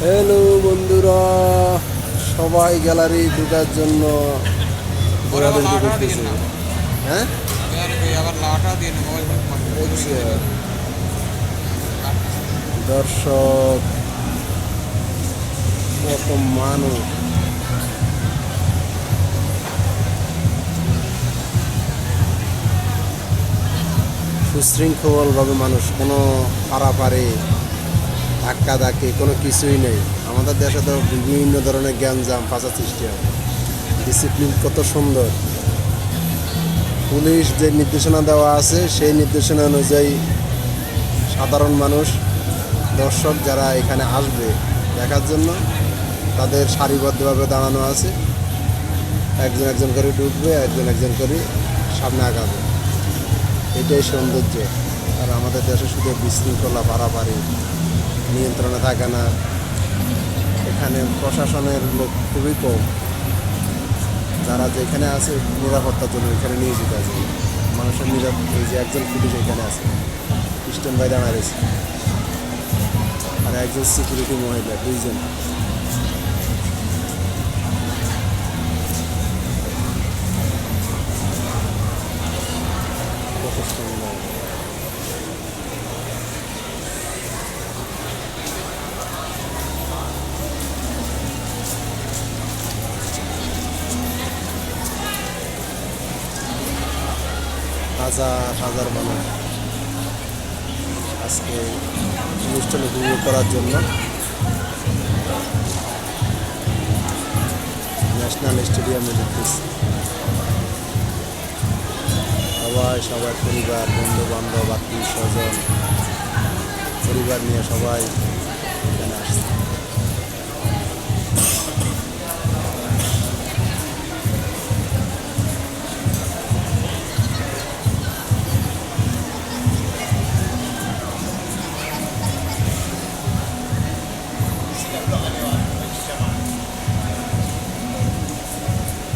Hello বন্ধুরা সবাই gallery ঢুকার জন্য করতেছে হ্যাঁ? দেখছি। দর্শক কত মানুষ। সুশৃঙ্খলভাবে মানুষ কোনো পারাপারে ধাক্কা ধাক্কি, কোনো কিছুই নেই। আমাদের দেশে তো বিভিন্ন ধরনের জ্ঞানজাম ফাঁসা সৃষ্টি হয়। ডিসিপ্লিন কত সুন্দর। পুলিশ যে নির্দেশনা দেওয়া আছে, সেই নির্দেশনা অনুযায়ী সাধারণ মানুষ, দর্শক যারা এখানে আসবে দেখার জন্য, তাদের সারিবদ্ধভাবে দাঁড়ানো আছে। একজন একজন করে ঢুকবে, একজন একজন করে সামনে আগাবে। এটাই সৌন্দর্য। আর আমাদের দেশে শুধু বিশৃঙ্খলা পারাপারি নিয়ন্ত্রণে থাকে না। এখানে প্রশাসনের লোক খুবই কম। যারা যেখানে আছে নিরাপত্তার জন্য এখানে নিয়োজিত আছে। মানুষের নিরাপদ এই যে একজন পুলিশ এখানে আছে খ্রিস্টান ভাই দাঁড়ায় রয়েছে আর একজন সিকিউরিটি মহিলা, দুইজন। হাজার হাজার মানুষ আজকে অনুষ্ঠান উপভোগ করার জন্য ন্যাশনাল স্টেডিয়ামে ঢুকতেছি সবাই, সবার পরিবার বন্ধু বান্ধব আত্মীয় স্বজন পরিবার নিয়ে সবাই